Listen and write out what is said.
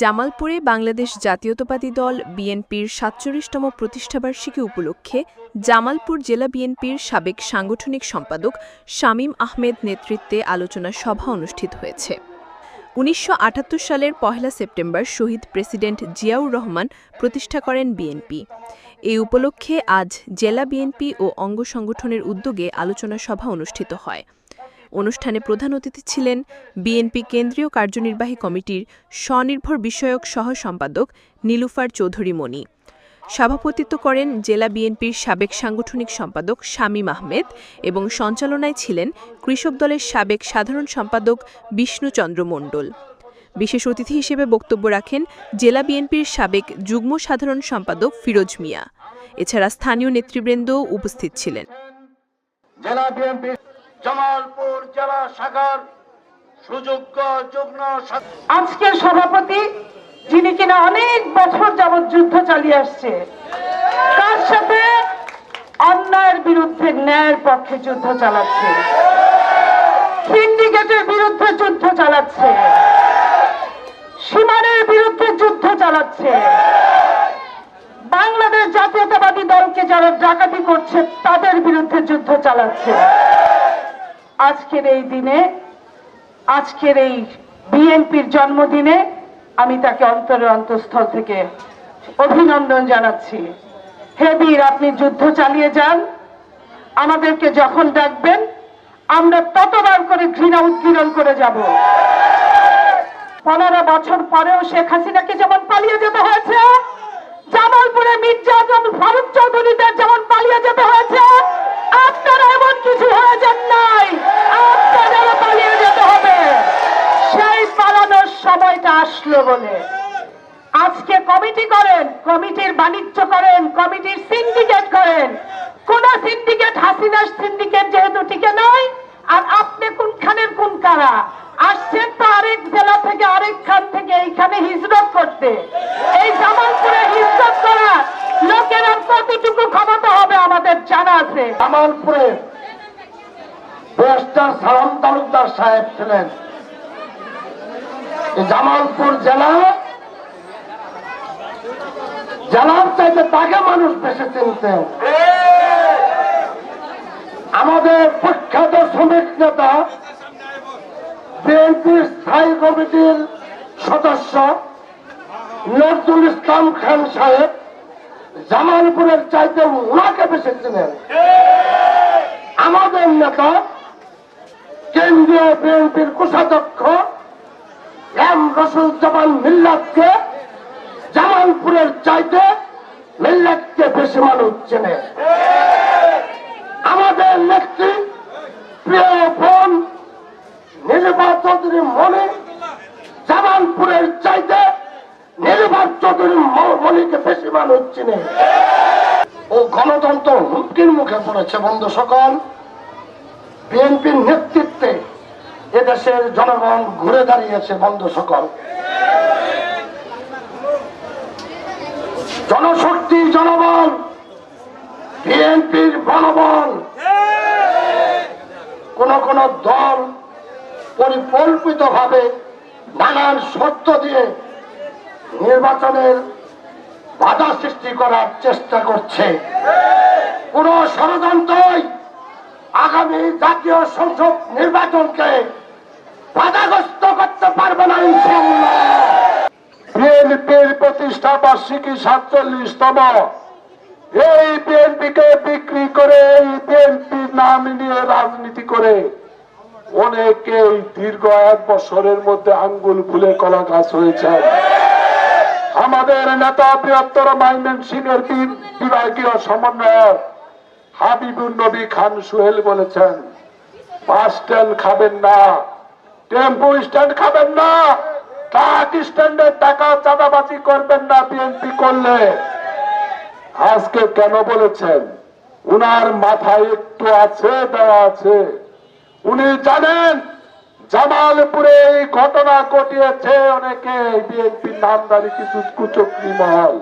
জামালপুরে বাংলাদেশ জাতীয়তাবাদী দল বিএনপির সাতচল্লিশতম প্রতিষ্ঠাবার্ষিকী উপলক্ষে জামালপুর জেলা বিএনপির সাবেক সাংগঠনিক সম্পাদক শামীম আহমেদ নেতৃত্বে আলোচনা সভা অনুষ্ঠিত হয়েছে। উনিশশো আটাত্তর সালের পহেলা সেপ্টেম্বর শহীদ প্রেসিডেন্ট জিয়াউর রহমান প্রতিষ্ঠা করেন বিএনপি। এই উপলক্ষে আজ জেলা বিএনপি ও অঙ্গ সংগঠনের উদ্যোগে আলোচনা সভা অনুষ্ঠিত হয়। অনুষ্ঠানে প্রধান অতিথি ছিলেন বিএনপি কেন্দ্রীয় কার্যনির্বাহী কমিটির স্বনির্ভর বিষয়ক সহ সম্পাদক নীলুফার চৌধুরী মণি। সভাপতিত্ব করেন জেলা বিএনপির সাবেক সাংগঠনিক সম্পাদক শামীম আহমেদ এবং সঞ্চালনায় ছিলেন কৃষক দলের সাবেক সাধারণ সম্পাদক বিষ্ণুচন্দ্র মণ্ডল। বিশেষ অতিথি হিসেবে বক্তব্য রাখেন জেলা বিএনপির সাবেক যুগ্ম সাধারণ সম্পাদক ফিরোজ মিয়া। এছাড়া স্থানীয় নেতৃবৃন্দও উপস্থিত ছিলেন। জেলা বিএনপি জামালপুর জেলা শাখার সুযোগ্য যুগ্ম আজকের সভাপতি, যিনি কিনা অনেক বছর যাবৎ যুদ্ধ চালিয়ে আসছে, তার সাথে অন্যায়ের বিরুদ্ধে ন্যায়ের পক্ষে যুদ্ধ চালাচ্ছে, সিন্ডিকেটের বিরুদ্ধে যুদ্ধ চালাচ্ছে, সীমানের বিরুদ্ধে যুদ্ধ চালাচ্ছে, বাংলাদেশ জাতীয়তাবাদী দলকে যারা ডাকাতি করছে, তাদের বিরুদ্ধে যুদ্ধ চালাচ্ছে। আজকের এই দিনে, আজকের এই বিএনপির জন্মদিনে আমি তাকে অন্তরের অন্তঃস্থল থেকে অভিনন্দন জানাচ্ছি। হে বীর, আপনি যুদ্ধ চালিয়ে যান। আমাদেরকে যখন ডাকবেন, আমরা ততবার করে ঘৃণা উদ্গীরণ করে যাব। পনেরো বছর পরেও শেখ হাসিনাকে যেমন পালিয়ে যেতে হয়েছে, জামালপুরে মির্জা আজম ফারুক আসলো বলে। আজকে কমিটি করেন, কমিটির বাণিজ্য করেন, কমিটির সিন্ডিকেট করেন। কোন সিন্ডিকেট হাসিনার সিন্ডিকেট যেহেতু টিকে নয় আর আপনি কোনখানের কোন কারা? আসছেন তো আরেক জেলা থেকে, আরেক খান থেকে, এইখানে হিজরত করতে। এই জামালপুরে হিজরত করা লোকের কতটুকু ক্ষমতা হবে আমাদের জানা আছে। জামালপুরে সাহেব ছিলেন। জামালপুর জেলা। জেলার চাইতে তাকে মানুষ বেশি চিনতেন আমাদের প্রখ্যাত শ্রমিক নেতা, বিএনপি স্থায়ী কমিটির সদস্য, নজরুল ইসলাম খান সাহেব, জামালপুরের চাইতে ওনাকে বেশি চিনেন। আমাদের নেতা, কেন্দ্রীয় বিএনপির কোষাধ্যক্ষ এম রসুলজামান মিল্লাতকে, জামালপুরের চাইতে মিল্লাতকে বেশি মানুষ চেনে। আমাদের নেত্রী, প্রিয় বোন নীলিমা চৌধুরী মনে জামালপুরের চাইতে নীলিমা চৌধুরী বেশি মানুষ চিনে। ও গণতন্ত্র হুমকির মুখে পড়েছে, বন্ধু সকল বিএনপির নেতৃত্বে এদেশের জনগণ ঘুরে দাঁড়িয়েছে বন্ধু সকল। জনশক্তি জনবল, বিএনপির বনবল, কোন কোন দল পরিকল্পিত ভাবে নানান শর্ত দিয়ে নির্বাচনের বাধা সৃষ্টি করার চেষ্টা করছে। কোন ষড়যন্ত্রই আগামী জাতীয় সংসদ নির্বাচনকে বাধাগ্রস্ত করতে পারবে না বিএনপির প্রতিষ্ঠা বার্ষিকী সাতচল্লিশতম। এই বিএনপিকে বিক্রি করে এই বিএনপির নাম নিয়ে রাজনীতি করে অনেকেই দীর্ঘ এক বছরের মধ্যে আঙ্গুল ফুলে কলা গাছ হয়েছে আমাদের নেতা বৃহত্তর মাইমেন সিং এর বিভাগীয় সমন্বয়ক হাবিবুর নবী খান সুহেল বলেছেন বাস খাবেন না। টেম্পো স্ট্যান্ড খাবেন না। ট্রাক স্ট্যান্ডের টাকা চাঁদাবাজি করবেন না বিএনপি করলে। আজকে কেন বলেছেন? উনার মাথায় একটু আছে, দেওয়া আছে। উনি জানেন, জামালপুরে এই ঘটনা ঘটিয়েছে। অনেকে বিএনপির নামদারি কিছু কুচক্রি মহল।